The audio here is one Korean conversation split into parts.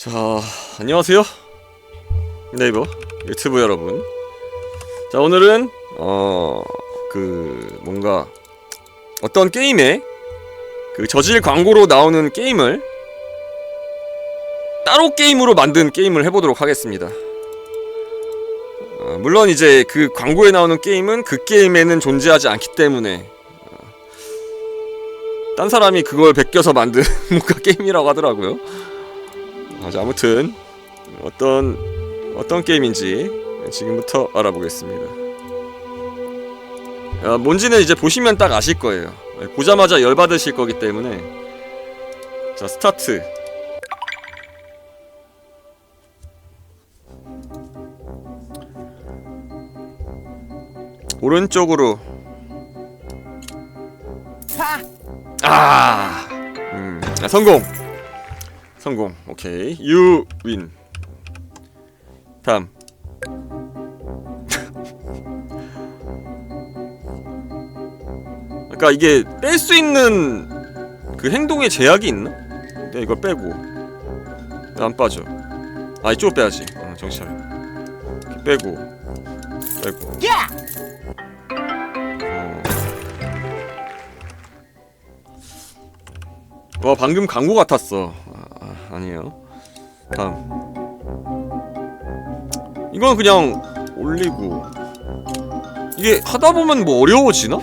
자, 안녕하세요. 네이버 유튜브 여러분. 자, 오늘은 어, 그 뭔가 어떤 게임에 그 저질 광고로 나오는 게임을 따로 게임으로 만든 게임을 해보도록 하겠습니다. 어, 물론 이제 그 광고에 나오는 게임은 그 게임에는 존재하지 않기 때문에 어, 딴 사람이 그걸 베껴서 만든 뭔가 게임이라고 하더라고요. 아, 자, 아무튼 어떤 어떤 게임인지 지금부터 알아보겠습니다. 아, 뭔지는 이제 보시면 딱 아실 거예요. 네, 보자마자 열 받으실 거기 때문에 자 스타트. 오른쪽으로 아, 음, 아 성공. 성공. 오케이. 유 윈. 다음. 그러니까 이게 뺄 수 있는 그 행동에 제약이 있나? 내가 이걸 빼고 안 빠져. 아 이쪽으로 빼야지. 어, 정신 차려. 빼고 빼고. 어. 와 방금 광고 같았어. 아, 아니에요. 다음. 이건 그냥 올리고 이게 하다 보면 뭐 어려워지나?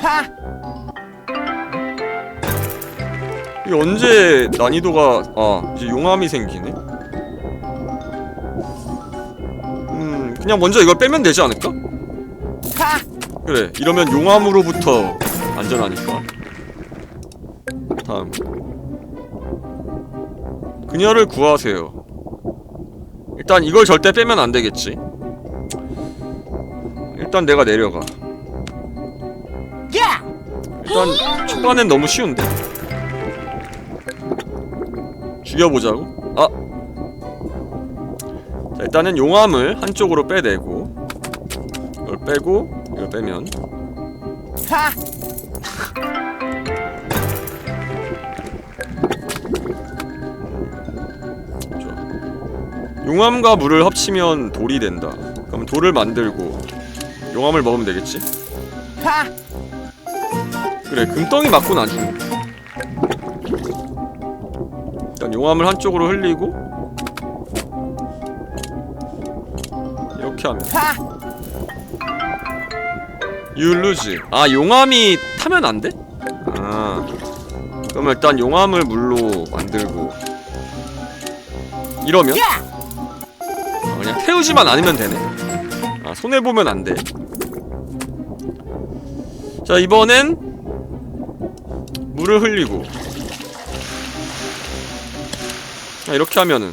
이게 언제 난이도가 아 이제 용암이 생기네. 음 그냥 먼저 이걸 빼면 되지 않을까? 그래 이러면 용암으로부터 안전하니까. 다음. 그녀를 구하세요. 일단 이걸 절대 빼면 안 되겠지. 일단 내가 내려가. 일단 초반엔 너무 쉬운데. 죽여보자고? 아! 자, 일단은 용암을 한쪽으로 빼내고 이걸 빼고 이걸 빼면 용암과 물을 합치면 돌이 된다. 그럼 돌을 만들고 용암을 먹으면 되겠지? 그래 금덩이 안 죽네. 일단 용암을 한쪽으로 흘리고 이렇게 하면 율루즈 아 용암이 타면 안 돼? 아 그럼 일단 용암을 물로 만들고 이러면 아, 그냥 태우지만 않으면 되네. 아 손해보면 안돼. 자 이번엔 물을 흘리고. 자, 이렇게 하면은.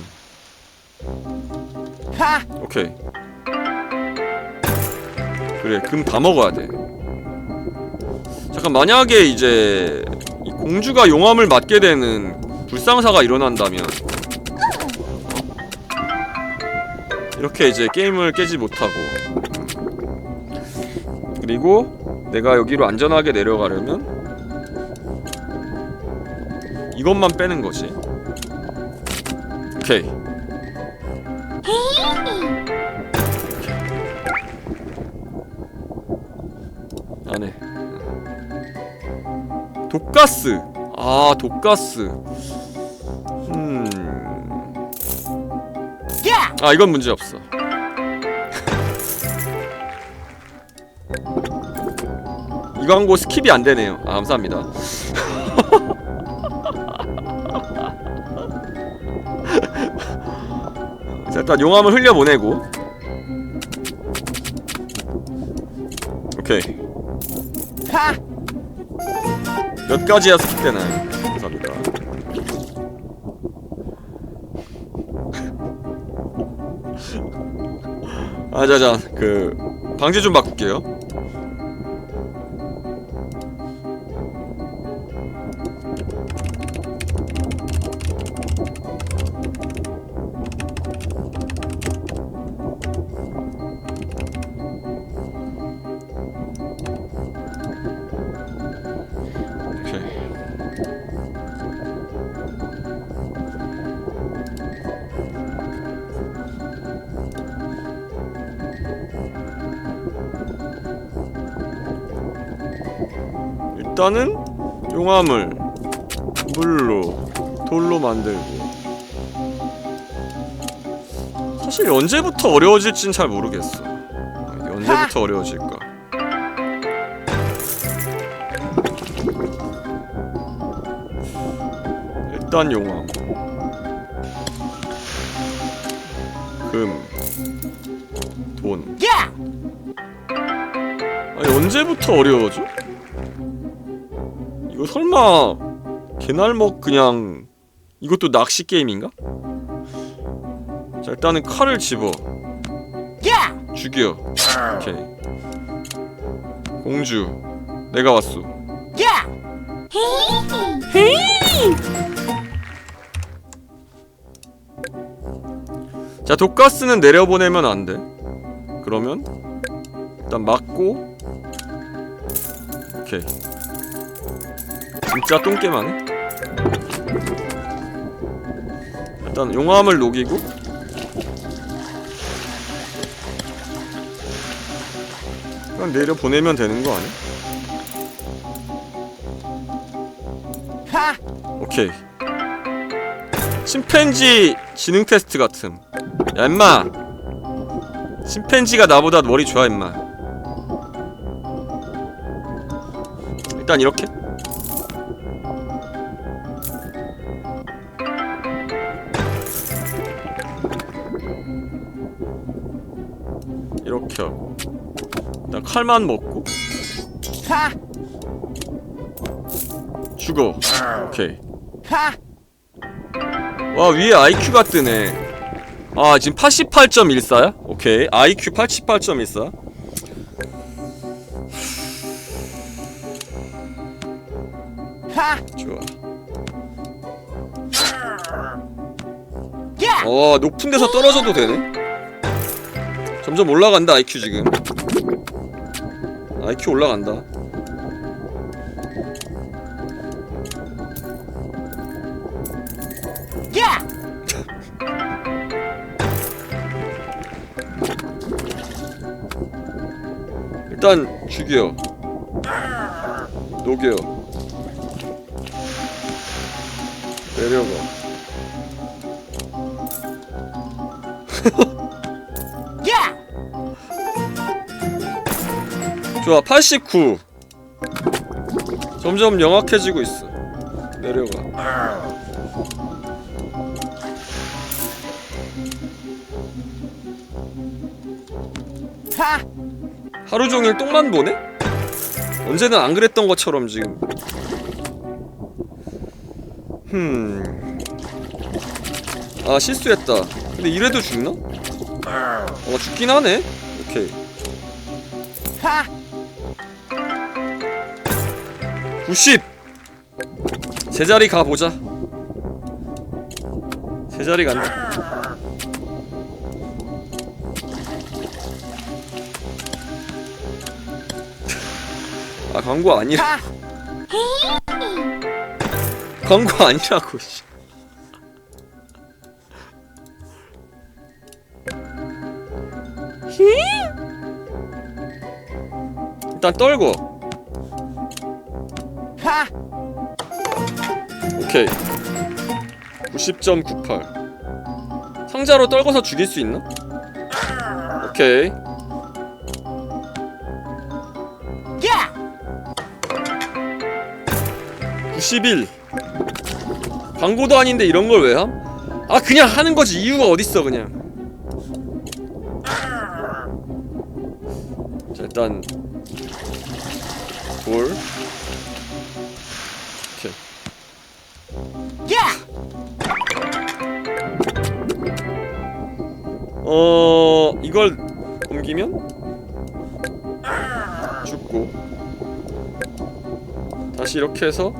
오케이. 그래 금 다 먹어야 돼. 잠깐 만약에 이제 이 공주가 용암을 맞게 되는 불상사가 일어난다면 이렇게 이제 게임을 깨지 못하고. 그리고 내가 여기로 안전하게 내려가려면 이것만 빼는 거지. 오케이. 안해 독가스. 아 독가스 아 이건 문제 없어. 이 광고 스킵이 안 되네요. 아 감사합니다. 자 일단 용암을 흘려보내고. 오케이. 몇 가지야 스킵되나요? 아자자 그 방지 좀 바꿀게요 일단은 용암을 물로 돌로 만들고. 사실 언제부터 어려워질진 잘 모르겠어. 아, 이게 언제부터 어려워질까? 일단 용암. 금. 돈. 아니 언제부터 어려워져? 이거 설마 개날먹 그냥 이것도 낚시 게임인가? 자 일단은 칼을 집어. 죽여. 오케이. 공주 내가 왔소 자 독가스는 내려보내면 안돼. 그러면 일단 맞고. 오케이 진짜 똥개만해 일단 용암을 녹이고. 그냥 내려 보내면 되는 거 아니야? 오케이. 침팬지 지능 테스트 같음. 야 임마. 침팬지가 나보다 머리 좋아 임마. 일단 이렇게 칼만 먹고. 죽어. 오케이. 와 위에 IQ가 뜨네. 아 지금 88.14야? 오케이. IQ 88.14 좋아. 와 높은 데서 떨어져도 되네? 점점 올라간다 IQ 지금 IQ 올라간다. 일단 죽여. 녹여. 내려가 좋아 89 점점 영악해지고 있어. 내려가. 하루 종일 똥만 보네? 언제는 안 그랬던 것처럼 지금. 흠... 아 실수했다. 근데 이래도 죽나? 어 죽긴 하네. 오케이 90 제자리 가보자. 제자리 간다. 아 광고 아니라. 광고 아니라고 씨. 일단 떨고 오케이. 90.98 상자로 떨궈서 죽일 수 있나? 오케이. 91 광고도 아닌데 이런 걸 왜 함? 아 그냥 하는 거지. 이유가 어딨어 그냥. 자 일단 돌 어 이걸 옮기면? 죽고. 다시 이렇게 해서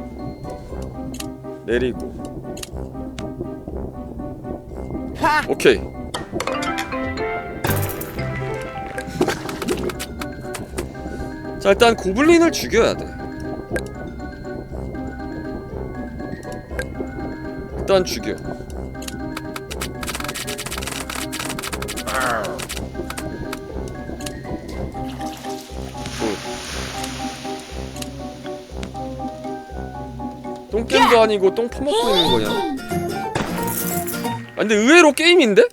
내리고. 오케이. 자 일단 고블린을 죽여야 돼. 일단 죽여 똥겜도 아니고 똥 퍼먹고 있는 거냐? 아 근데 의외로 게임인데?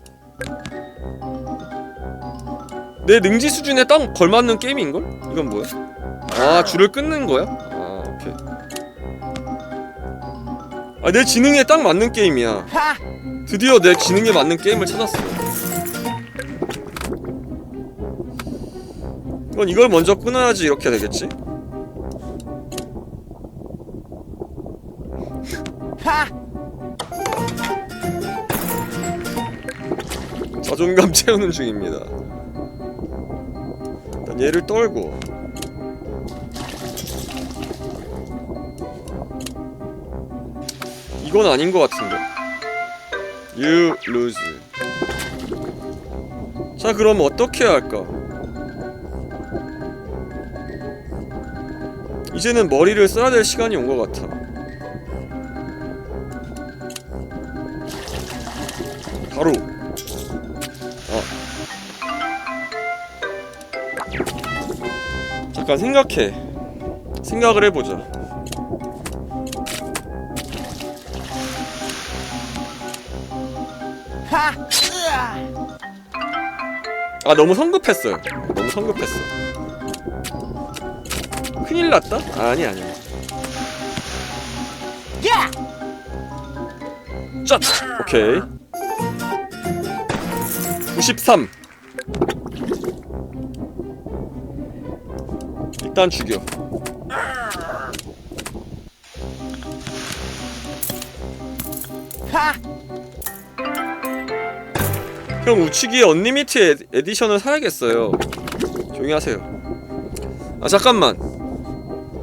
내 능지 수준에 딱 걸맞는 게임인걸? 이건 뭐야? 아 줄을 끊는 거야? 아 오케이 아 내 지능에 딱 맞는 게임이야 드디어 내 지능에 맞는 게임을 찾았어 이건 이걸 먼저 끊어야지 이렇게 되겠지? 자존감 채우는 중입니다. 일단 얘를 떨고 이건 아닌 것 같은데. You lose. 자 그럼 어떻게 해야 할까? 이제는 머리를 써야 될 시간이 온 것 같아. 바로 잠깐 생각해. 생각을 해보자. 아 너무 성급했어요. 너무 성급했어. 큰일 났다? 아니 아니. 짠. 오케이. 93 일단 죽여. 형 우측이의 언리미트 에- 에디션을 사야겠어요. 조용히 하세요. 아 잠깐만.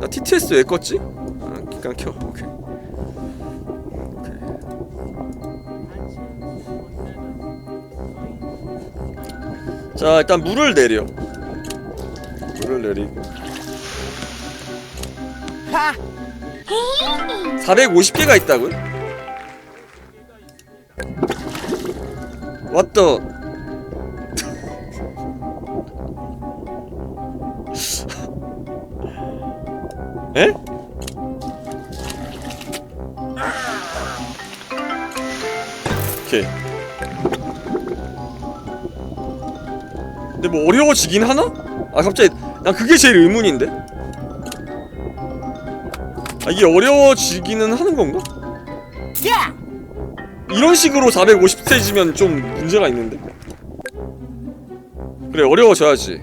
나 TTS 왜 껐지? 아 기간 켜 오케이. 자 일단 물을 내려. 물을 내리고 450개가 있다고요? 왔더 에? 오케이 근데 뭐 어려워지긴 하나? 아 갑자기 난 그게 제일 의문인데? 아 이게 어려워지기는 하는 건가? 이런 식으로 450세지면 좀 문제가 있는데 그래 어려워져야지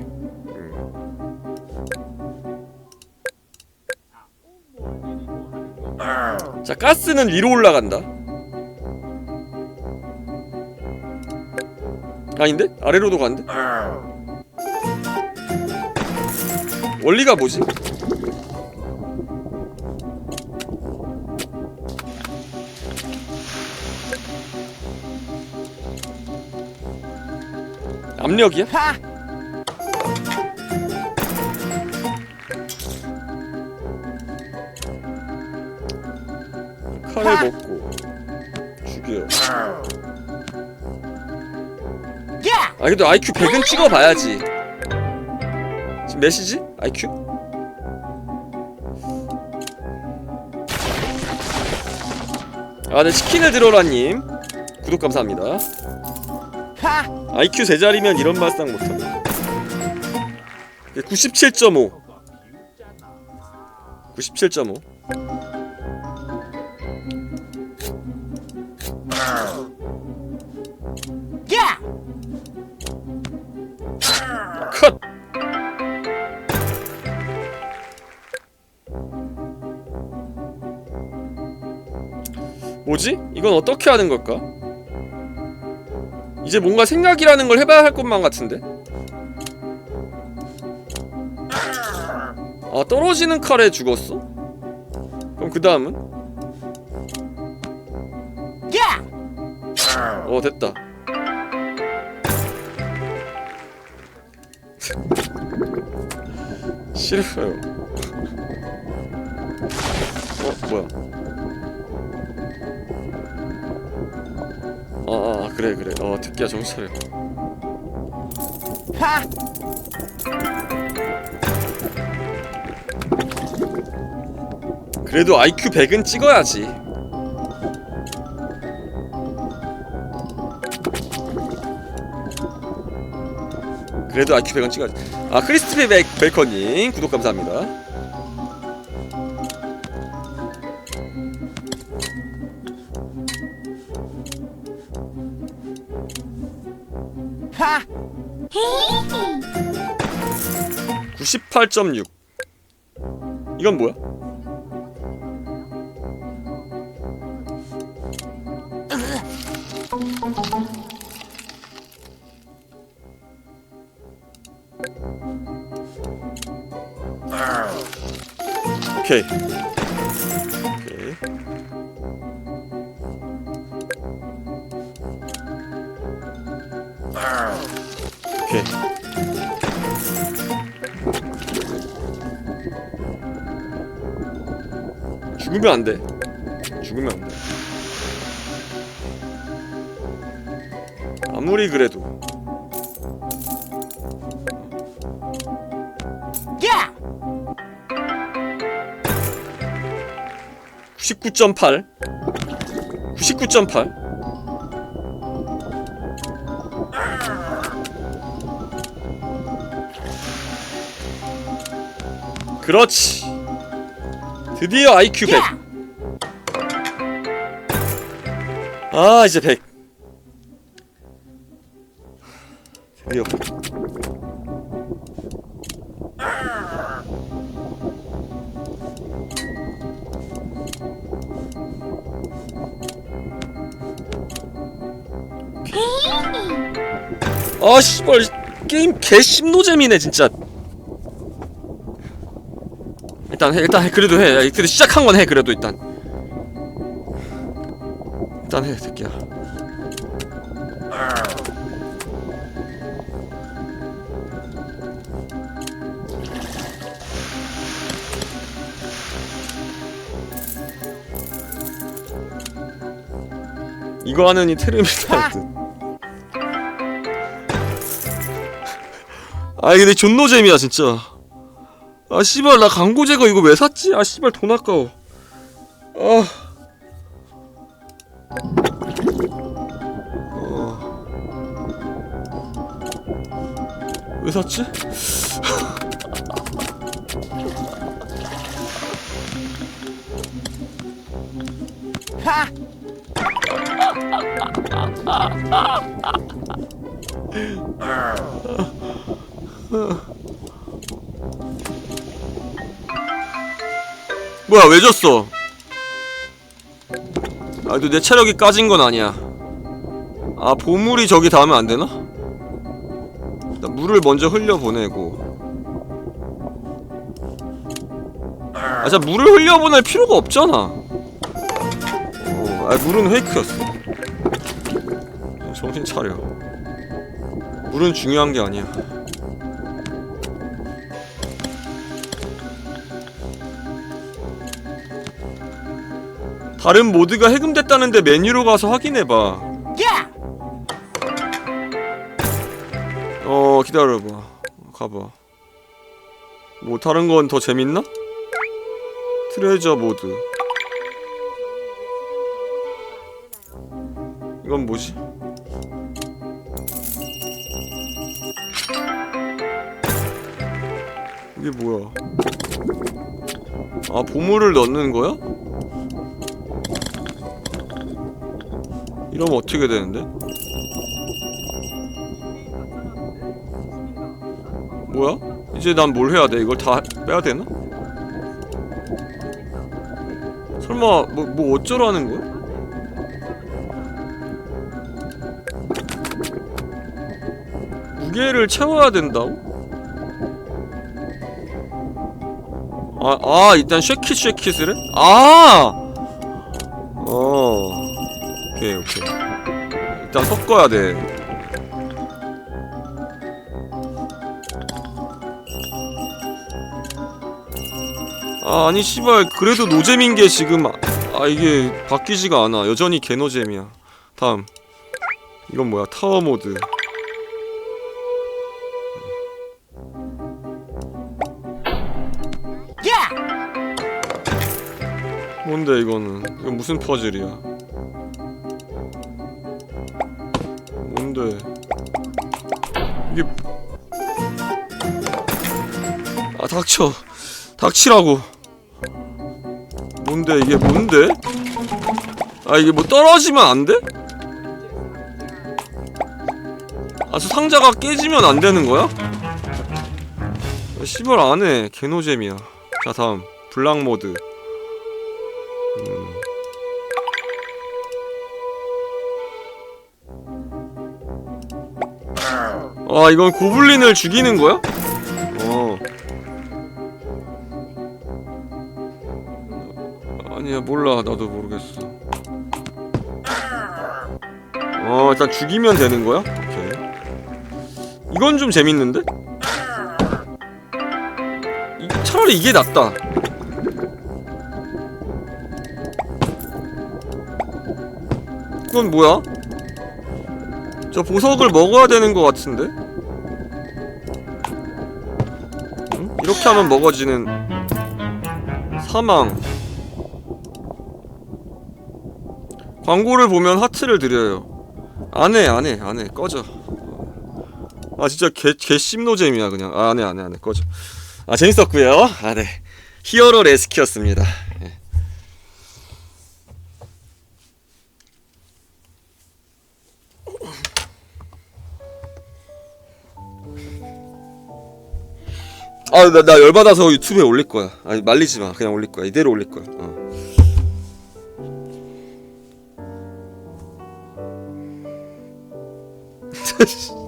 음. 자 가스는 위로 올라간다 아닌데? 아래로도 가는데? 원리가 뭐지? 압력이야? 칼을 먹고 죽여. 아 그래도 IQ 100은 찍어봐야지. 지금 몇이지? IQ? 아 네 치킨을 들어라님. 구독 감사합니다 IQ 세 자리면 이런 말상 못한다 97.5 97.5 컷! 뭐지? 이건 어떻게 하는 걸까? 이제 뭔가 생각이라는 걸 해봐야 할 것만 같은데? 아 떨어지는 칼에 죽었어? 그럼 그 다음은? 어 됐다 싫어요 어 뭐야 그래 그래 어 듣기야 정신 차려 그래도 IQ 100은 찍어야지. 그래도 IQ 100은 찍어야지. 아 크리스피 백 벨커님 구독 감사합니다. 98.6 이건 뭐야? 오케이 죽으면 안 돼. 죽으면 안 돼. 아무리 그래도 야! 99.8 99.8 그렇지 드디어 IQ 100 야! 아 이제 100 드디어 아. 씨발 게임 개 심노잼이네 진짜 일단 해 일단 해 그래도 해. 야, 그래도 시작한 건 해 그래도 일단. 일단 해 새끼야. 이거 이 테르미나이트 아 근데 존노잼이야 진짜 아 씨발 나 광고 제거 이거 왜 샀지? 아 씨발 돈 아까워 아 어. 왜 샀지? 뭐야 왜 졌어? 아 근데 내 체력이 까진 건 아니야. 아 보물이 저기 닿으면 안 되나? 나 물을 먼저 흘려 보내고. 아 진짜 물을 흘려 보낼 필요가 없잖아. 어, 아 물은 페이크였어? 정신 차려. 물은 중요한 게 아니야 다른 모드가 해금됐다는데 메뉴로 가서 확인해봐 야! 어 기다려봐 가봐 뭐 다른 건 더 재밌나? 트레저 모드 이건 뭐지? 이게 뭐야 아 보물을 넣는 거야? 이러면 어떻게 되는데? 뭐야? 이제 난 뭘 해야 돼? 이걸 다 빼야 되나? 설마 뭐, 뭐 어쩌라는 거야? 무게를 채워야 된다고? 아, 아 일단 쉐킷 쉐킷을 해? 아! 어 오케이 오케이. 일단 섞어야 돼. 아, 아니 씨발 그래도 노잼인 게 지금 아, 아 이게 바뀌지가 않아. 여전히 개노잼이야. 다음. 이건 뭐야? 타워 모드. 야! 뭔데 이거는? 이건 무슨 퍼즐이야 아 닥쳐. 닥치라고. 뭔데? 이게 뭔데? 아 이게 뭐 떨어지면 안 돼? 아 저 상자가 깨지면 안 되는 거야? 아, 씨발 안해. 개노잼이야. 자 다음. 블락 모드 아 이건 고블린을 죽이는 거야? 어 아니야 몰라 나도 모르겠어 어 일단 죽이면 되는 거야? 오케이 이건 좀 재밌는데? 이, 차라리 이게 낫다 이건 뭐야? 저 보석을 먹어야 되는 것 같은데? 응? 이렇게 하면 먹어지는 사망. 광고를 보면 하트를 드려요. 안해 안해 안해 꺼져. 아 진짜 개, 개 씹노잼이야 그냥. 아, 안해 안해 안해 꺼져. 아 재밌었고요. 아네. 히어로 레스키였습니다 아, 나, 나 열받아서 유튜브에 올릴 거야. 아니, 말리지 마. 그냥 올릴 거야. 이대로 올릴 거야. 어.